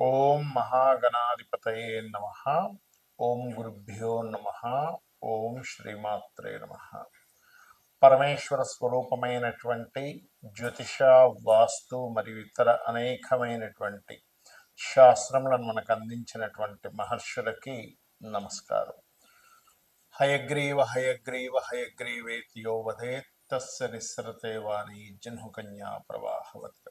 ఓం మహాగణాధిపతయే నమ. ఓం గురుభ్యో నమ. ఓం శ్రీమాత్రే నమ. పరమేశ్వర స్వరూపమైనటువంటి జ్యోతిష వాస్తు మరియు ఇతర అనేకమైనటువంటి శాస్త్రములను మనకు అందించినటువంటి మహర్షులకి నమస్కారం. హయగ్రీవ హయగ్రీవ హయగ్రీవేతి యో తస్య నిస్సరతే వాణి జన్హుకన్యా ప్రవాహవత్.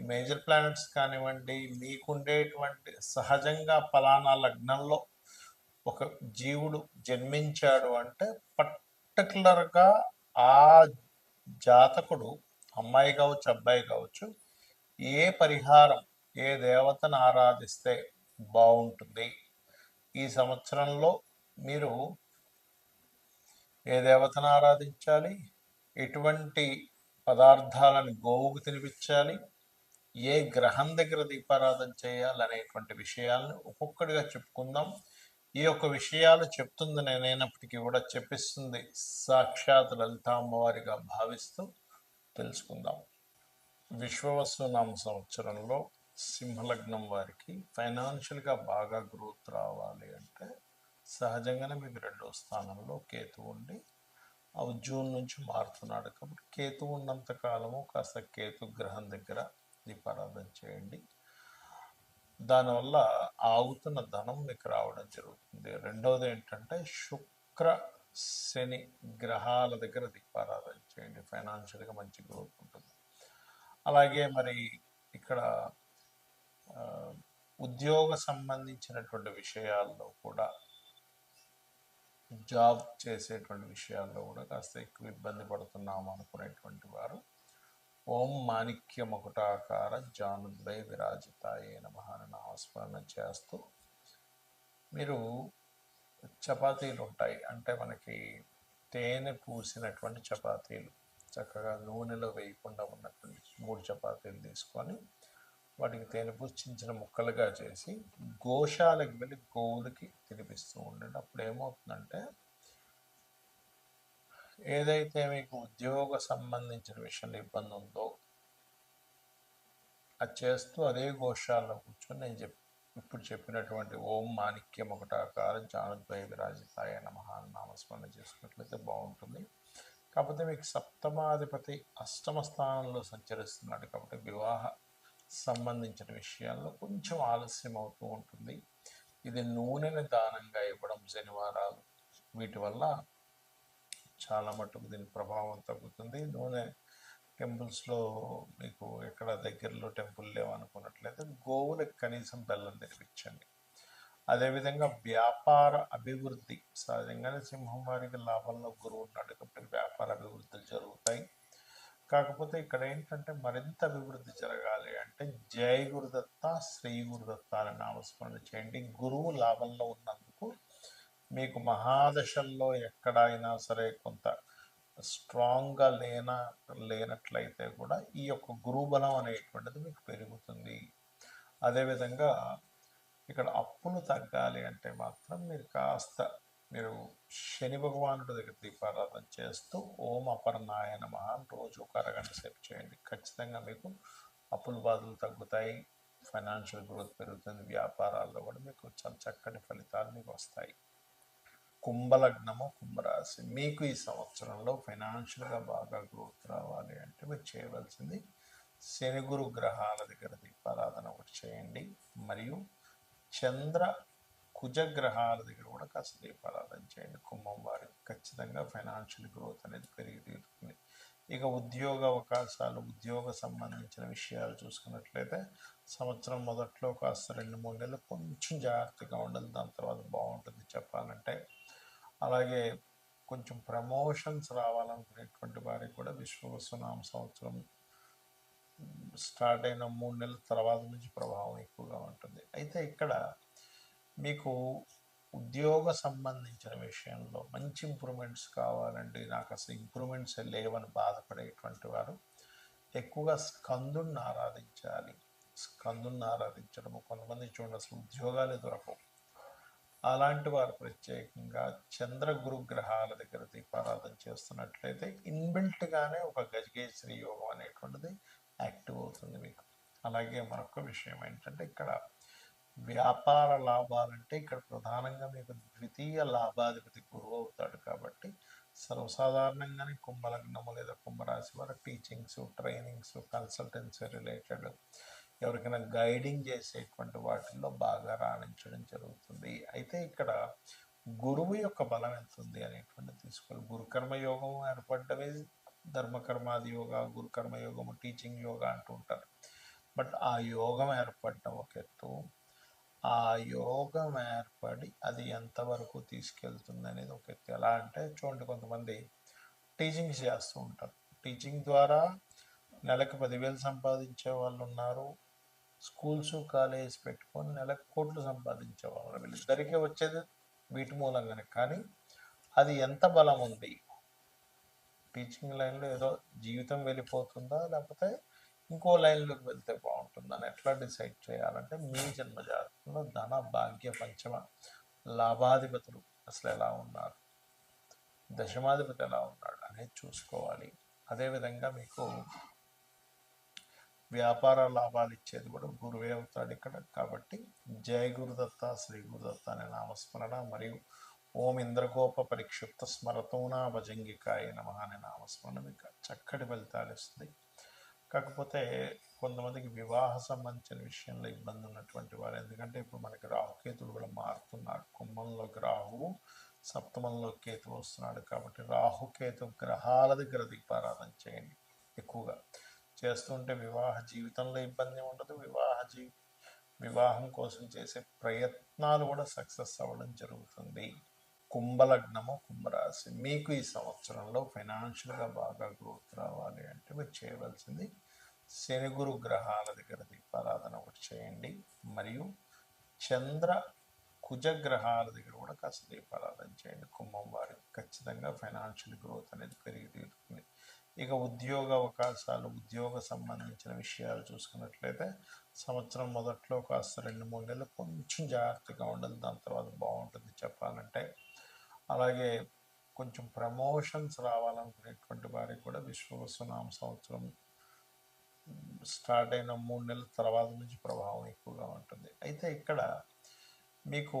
ఈ మేజర్ ప్లానెట్స్ కానివ్వండి మీకుండేటువంటి సహజంగా ఫలానా లగ్నంలో ఒక జీవుడు జన్మించాడు అంటే పర్టికులర్గా ఆ జాతకుడు అమ్మాయి కావచ్చు అబ్బాయి కావచ్చు ఏ పరిహారం ఏ దేవతను ఆరాధిస్తే బాగుంటుంది? ఈ సంవత్సరంలో మీరు ఏ దేవతను ఆరాధించాలి? ఎటువంటి పదార్థాలను గోవుకు తినిపించాలి? ఏ గ్రహం దగ్గర దీపారాధన చేయాలనేటువంటి విషయాలను ఒక్కొక్కటిగా చెప్పుకుందాం. ఈ యొక్క విషయాలు చెప్తుంది నేనైనప్పటికీ కూడా చెప్పిస్తుంది. సాక్షాత్ లలిత అమ్మవారిగా భావిస్తూ తెలుసుకుందాం. విశ్వవస్తునామ సంవత్సరంలో సింహలగ్నం వారికి ఫైనాన్షియల్గా బాగా గ్రోత్ రావాలి అంటే సహజంగానే మీకు రెండో స్థానంలో కేతు ఉండి అవి జూన్ నుంచి మారుతున్నాడు కాబట్టి కేతు ఉన్నంత కాలము కాస్త కేతు గ్రహం దగ్గర దీపారాధన చేయండి. దానివల్ల ఆగుతున్న ధనం మీకు రావడం జరుగుతుంది. రెండవది ఏంటంటే శుక్ర శని గ్రహాల దగ్గర దీపారాధన చేయండి. ఫైనాన్షియల్గా మంచి గ్రోత్ ఉంటుంది. అలాగే మరి ఇక్కడ ఉద్యోగ సంబంధించినటువంటి విషయాల్లో కూడా జాబ్ చేసేటువంటి విషయాల్లో కూడా కాస్త ఎక్కువ ఇబ్బంది పడుతున్నాము అనుకునేటువంటి వారు ఓం మాణిక్య ముకుటాకార జానుద్వై విరాజితాయే నమ అని నామస్మరణ చేస్తూ మీరు చపాతీలు ఉంటాయి. అంటే మనకి తేనె పూసినటువంటి చపాతీలు చక్కగా నూనెలో వేయకుండా ఉన్నటువంటి మూడు చపాతీలు తీసుకొని వాటికి తేనె పూసి చిన్న చిన్న ముక్కలుగా చేసి గోశాలకు వెళ్ళి గోవులకి తినిపిస్తూ ఉండండి. అప్పుడు ఏమవుతుందంటే ఏదైతే మీకు ఉద్యోగ సంబంధించిన విషయంలో ఇబ్బంది ఉందో అది చేస్తూ అదే గోషాల్లో కూర్చొని నేను చెప్ ఇప్పుడు చెప్పినటువంటి ఓం మాణిక్యం ఒకటాకార జానుద్వయ విరాజితాయ నమ నామస్మరణ చేసుకున్నట్లయితే బాగుంటుంది. కాకపోతే మీకు సప్తమాధిపతి అష్టమ స్థానంలో సంచరిస్తున్నాడు కాబట్టి వివాహ సంబంధించిన విషయాల్లో కొంచెం ఆలస్యం అవుతూ ఉంటుంది. ఇది నూనెని దానంగా ఇవ్వడం శనివారాలు. వీటి వల్ల చాలా మటుకు దీని ప్రభావం తగ్గుతుంది. నూనె టెంపుల్స్లో మీకు ఎక్కడ దగ్గరలో టెంపుల్ లేవనుకున్నట్లయితే గోవులకు కనీసం బెల్లం తెప్పించండి అదేవిధంగా వ్యాపార అభివృద్ధి సహజంగానే సింహం వారికి లాభంలో గురువు ఉన్నాడు కాబట్టి వ్యాపార అభివృద్ధులు జరుగుతాయి. కాకపోతే ఇక్కడ ఏంటంటే మరింత అభివృద్ధి జరగాలి అంటే జయ గురుదత్త శ్రీ గురుదత్త అని నామస్మరణ చేయండి. గురువు లాభంలో ఉన్నంత మీకు మహాదశల్లో ఎక్కడైనా సరే కొంత స్ట్రాంగ్గా లేన లేనట్లయితే కూడా ఈ యొక్క గురుబలం అనేటువంటిది మీకు పెరుగుతుంది. అదేవిధంగా ఇక్కడ అప్పులు తగ్గాలి అంటే మాత్రం మీరు కాస్త మీరు శని భగవానుడి దగ్గర దీపారాధన చేస్తూ ఓం అపర్ణాయ నమ అని రోజు ఒక అరగంట సేపు చేయండి. ఖచ్చితంగా మీకు అప్పుల బాధలు తగ్గుతాయి ఫైనాన్షియల్ గ్రోత్ పెరుగుతుంది వ్యాపారాల్లో కూడా మీకు చాలా చక్కటి ఫలితాలు మీకు వస్తాయి. కుంభలగ్నము కుంభరాశి. మీకు ఈ సంవత్సరంలో ఫైనాన్షియల్గా బాగా గ్రోత్ రావాలి అంటే మీరు చేయవలసింది శని గురు గ్రహాల దగ్గర దీపారాధన ఒకటి చేయండి. మరియు చంద్ర కుజ గ్రహాల దగ్గర కూడా కాస్త దీపారాధన చేయండి. కుంభం వారికి ఖచ్చితంగా ఫైనాన్షియల్ గ్రోత్ అనేది పెరిగి తీరుతుంది ఇక ఉద్యోగ అవకాశాలు ఉద్యోగ సంబంధించిన విషయాలు చూసుకున్నట్లయితే సంవత్సరం మొదట్లో కాస్త రెండు మూడు నెలలు కొంచెం జాగ్రత్తగా ఉండాలి. దాని తర్వాత బాగుంటుంది చెప్పాలంటే. అలాగే కొంచెం ప్రమోషన్స్ రావాలనుకునేటువంటి వారికి కూడా విశ్వవసునామ సంవత్సరం స్టార్ట్ అయిన మూడు నెలల తర్వాత నుంచి ప్రభావం ఎక్కువగా ఉంటుంది. అయితే ఇక్కడ మీకు ఉద్యోగ సంబంధించిన విషయంలో మంచి ఇంప్రూవ్మెంట్స్ కావాలండి నాకు అసలు ఇంప్రూవ్మెంట్స్ లేవని బాధపడేటువంటి వారు ఎక్కువగా స్కందుని ఆరాధించాలి. స్కందుని ఆరాధించడము కొంతమంది చూడండి అసలు ఉద్యోగాలు దొరకవు. అలాంటి వారు ప్రత్యేకంగా చంద్ర గురుగ్రహాల దగ్గర దీపారాధన చేస్తున్నట్లయితే ఇన్బిల్ట్గానే ఒక గజగేశ్వరి యోగం అనేటువంటిది యాక్టివ్ అవుతుంది మీకు. అలాగే మరొక విషయం ఏంటంటే ఇక్కడ వ్యాపార లాభాలంటే ఇక్కడ ప్రధానంగా మీకు ద్వితీయ లాభాధిపతి గురువు అవుతాడు కాబట్టి సర్వసాధారణంగానే కుంభలగ్నము లేదా కుంభరాశి వారు టీచింగ్స్ ట్రైనింగ్స్ కన్సల్టెన్సీ రిలేటెడ్ ఎవరికైనా గైడింగ్ చేసేటువంటి వాటిల్లో బాగా రాణించడం జరుగుతుంది. అయితే ఇక్కడ గురువు యొక్క బలం ఎంత ఉంది అనేటువంటి తీసుకోవాలి. గురుకర్మ యోగం ఏర్పడ్డవి ధర్మకర్మాది యోగ గురుకర్మ యోగము టీచింగ్ యోగా అంటూ ఉంటారు. బట్ ఆ యోగం ఏర్పడటం ఒక ఎత్తు. ఆ యోగం ఏర్పడి అది ఎంతవరకు తీసుకెళ్తుంది అనేది ఒక ఎత్తు. ఎలా అంటే చూడండి కొంతమంది టీచింగ్స్ చేస్తూ ఉంటారు. టీచింగ్ ద్వారా నెలకు పదివేలు సంపాదించే వాళ్ళు ఉన్నారు. స్కూల్స్ కాలేజెస్ పెట్టుకొని నెలకు కోట్లు సంపాదించే వాళ్ళు వీళ్ళిద్దరికీ వచ్చేది వీటి మూలంగానే. కానీ అది ఎంత బలం ఉంది? టీచింగ్ లైన్లో ఏదో జీవితం వెళ్ళిపోతుందా? లేకపోతే ఇంకో లైన్లోకి వెళ్తే బాగుంటుందని ఎట్లా డిసైడ్ చేయాలంటే మీ జన్మ జాతకంలో ధన భాగ్య పంచమ లాభాధిపతులు అసలు ఎలా ఉన్నారు? దశమాధిపతి ఎలా ఉన్నాడు అనేది చూసుకోవాలి. అదేవిధంగా మీకు వ్యాపార లాభాలు ఇచ్చేది కూడా గురువే అవుతాడు ఇక్కడ. కాబట్టి జయ గురుదత్త శ్రీ గురుదత్త అనే నామస్మరణ మరియు ఓం ఇంద్రగోప పరిక్షిప్త స్మరతోనా భజంగికాయ నమ అనే నామస్మరణ ఇంకా చక్కటి ఫలితాలు ఇస్తుంది. కాకపోతే కొంతమందికి వివాహ సంబంధించిన విషయంలో ఇబ్బంది ఉన్నటువంటి వారు ఎందుకంటే ఇప్పుడు మనకి రాహుకేతులు కూడా మారుతున్నారు. కుంభంలోకి రాహువు సప్తమంలో కేతు వస్తున్నాడు. కాబట్టి రాహుకేతు గ్రహాల దగ్గర దీపారాధన చేయండి ఎక్కువగా. చేస్తుంటే వివాహ జీవితంలో ఇబ్బంది ఉండదు. వివాహ జీ వివాహం కోసం చేసే ప్రయత్నాలు కూడా సక్సెస్ అవ్వడం జరుగుతుంది. కుంభలగ్నము కుంభరాశి. మీకు ఈ సంవత్సరంలో ఫైనాన్షియల్గా బాగా గ్రోత్ రావాలి అంటే మీరు చేయవలసింది శని గురు గ్రహాల దగ్గర దీపారాధన ఒకటి చేయండి. మరియు చంద్ర కుజ గ్రహాల దగ్గర కూడా కాస్త దీపారాధన చేయండి. కుంభం వారికి ఖచ్చితంగా ఫైనాన్షియల్ గ్రోత్ అనేది పెరిగి తీరుతుంది. ఇక ఉద్యోగ అవకాశాలు ఉద్యోగ సంబంధించిన విషయాలు చూసుకున్నట్లయితే సంవత్సరం మొదట్లో కాస్త రెండు మూడు నెలలు కొంచెం జాగ్రత్తగా ఉండాలి. దాని తర్వాత బాగుంటుంది చెప్పాలంటే. అలాగే కొంచెం ప్రమోషన్స్ రావాలనుకునేటువంటి వారికి కూడా విశ్వవసునామ సంవత్సరం స్టార్ట్ అయిన మూడు నెలల తర్వాత నుంచి ప్రభావం ఎక్కువగా ఉంటుంది. అయితే ఇక్కడ మీకు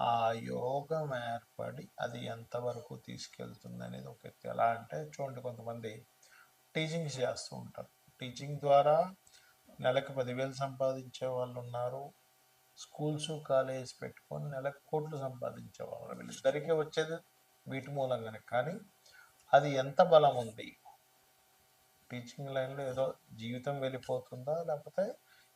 ఆ యోగం ఏర్పడి అది ఎంతవరకు తీసుకెళ్తుంది అనేది ఒక ఎత్తు. ఎలా అంటే చూడండి కొంతమంది టీచింగ్స్ చేస్తూ ఉంటారు. టీచింగ్ ద్వారా నెలకు పదివేలు సంపాదించే వాళ్ళు ఉన్నారు. స్కూల్స్ కాలేజ్ పెట్టుకొని నెలకు కోట్లు సంపాదించే వాళ్ళు. వీళ్ళిద్దరికీ వచ్చేది వీటి మూలంగానే. కానీ అది ఎంత బలం ఉంది? టీచింగ్ లైన్లో ఏదో జీవితం వెళ్ళిపోతుందా? లేకపోతే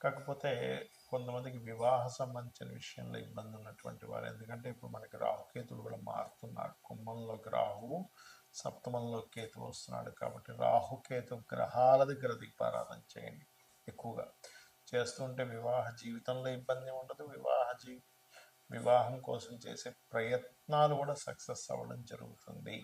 కాకపోతే కొంతమందికి వివాహ సంబంధించిన విషయంలో ఇబ్బంది ఉన్నటువంటి వారు. ఎందుకంటే ఇప్పుడు మనకి రాహుకేతులు కూడా మారుతున్నారు. కుంభంలోకి రాహువు సప్తమంలో కేతు వస్తున్నాడు కాబట్టి రాహుకేతు గ్రహాల దగ్గర దిగ్పారాధన చేయండి ఎక్కువగా. చేస్తుంటే వివాహ జీవితంలో ఇబ్బంది ఉండదు. వివాహ జీ వివాహం కోసం చేసే ప్రయత్నాలు కూడా సక్సెస్ అవ్వడం జరుగుతుంది.